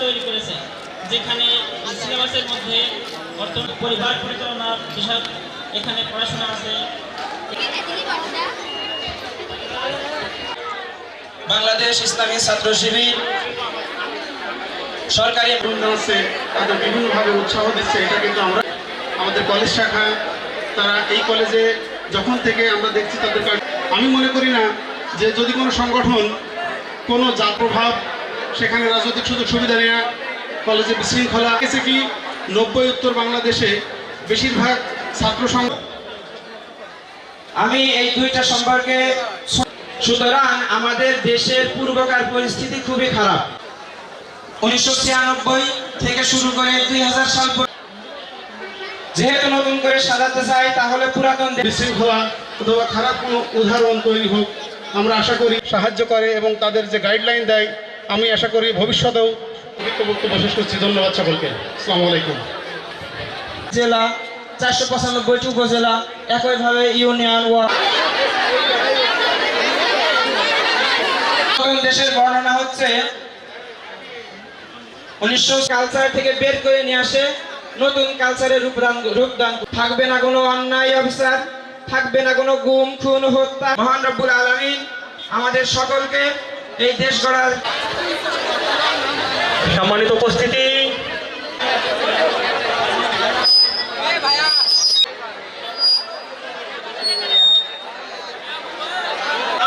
তৈরি করেছে যেখানে সিলেবাসের মধ্যে অর্থ পরিবার পরিচালনা বিষয়ক এখানে পড়াশোনা আছে। বাংলাদেশ ইসলামী ছাত্র শিবির সরকারি আছে তাদের বিভিন্নভাবে উৎসাহ দিচ্ছে এটা কিন্তু আমরা আমাদের কলেজ শাখা তারা এই কলেজে যখন থেকে আমরা দেখছি তাদের আমি মনে করি না যে যদি কোনো সংগঠন কোনো জাত প্রভাব সেখানে রাজনৈতিক সুযোগ সুবিধা নেওয়া কলেজে বিশৃঙ্খলা। গেছে কি নব্বই উত্তর বাংলাদেশে বেশিরভাগ ছাত্র সংঘ আমি এই দুইটা সম্পর্কে সুতরাং আমাদের দেশের পূর্বকার পরিস্থিতি খুবই খারাপ। উনিশশো ছিয়ানব্বই থেকে শুরু করে দুই হাজার সাল যেহেতু নতুন করে সাজাতে চাই তাহলে পুরাতন বিশৃঙ্খলা অথবা খারাপ কোনো উদাহরণ তৈরি হোক আমরা আশা করি সাহায্য করে এবং তাদের যে গাইডলাইন দেয় আমি আশা করি ভবিষ্যতেও বক্তব্য শেষ করছি। ধন্যবাদ সকলকে। আসসালামু আলাইকুম। জেলা চারশো পঁচানব্বইটি উপজেলা একইভাবে ইউনিয়ন ওয়ার্ড দেশের বর্ণনা হচ্ছে, উনিশশো কালচার থেকে বের করে নিয়ে আসে, নতুন কালচারের রূপদান রূপদান থাকবে না কোনো অন্যায় অফিসার থাকবে না কোনো গুম, খুন, হত্যা। মহান রব্বুল আলমিন আমাদের সকলকে এই দেশ গড়ার সম্মানিত উপস্থিতি।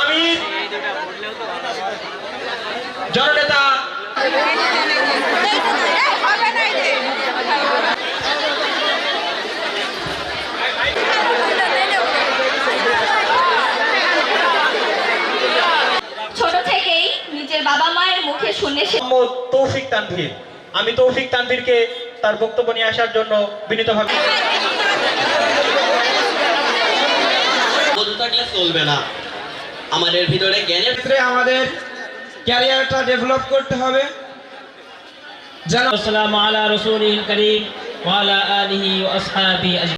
আমি জননেতা মুখে শুনে তৌফিক তানভীর। আমি তৌফিক তানভীরকে তার বক্তব্য নিয়ে আসার জন্য বিনীতভাবে বন্ধু থাকলে চলবে না। আমাদের ভিতরে জ্ঞানের ক্ষেত্রে আমাদের ক্যারিয়ারটা ডেভেলপ করতে হবে। যেন আসসালামু আলা রসুলিল করিম ওয়া আলা আলিহি ওয়া আসহাবিহি আজমাইন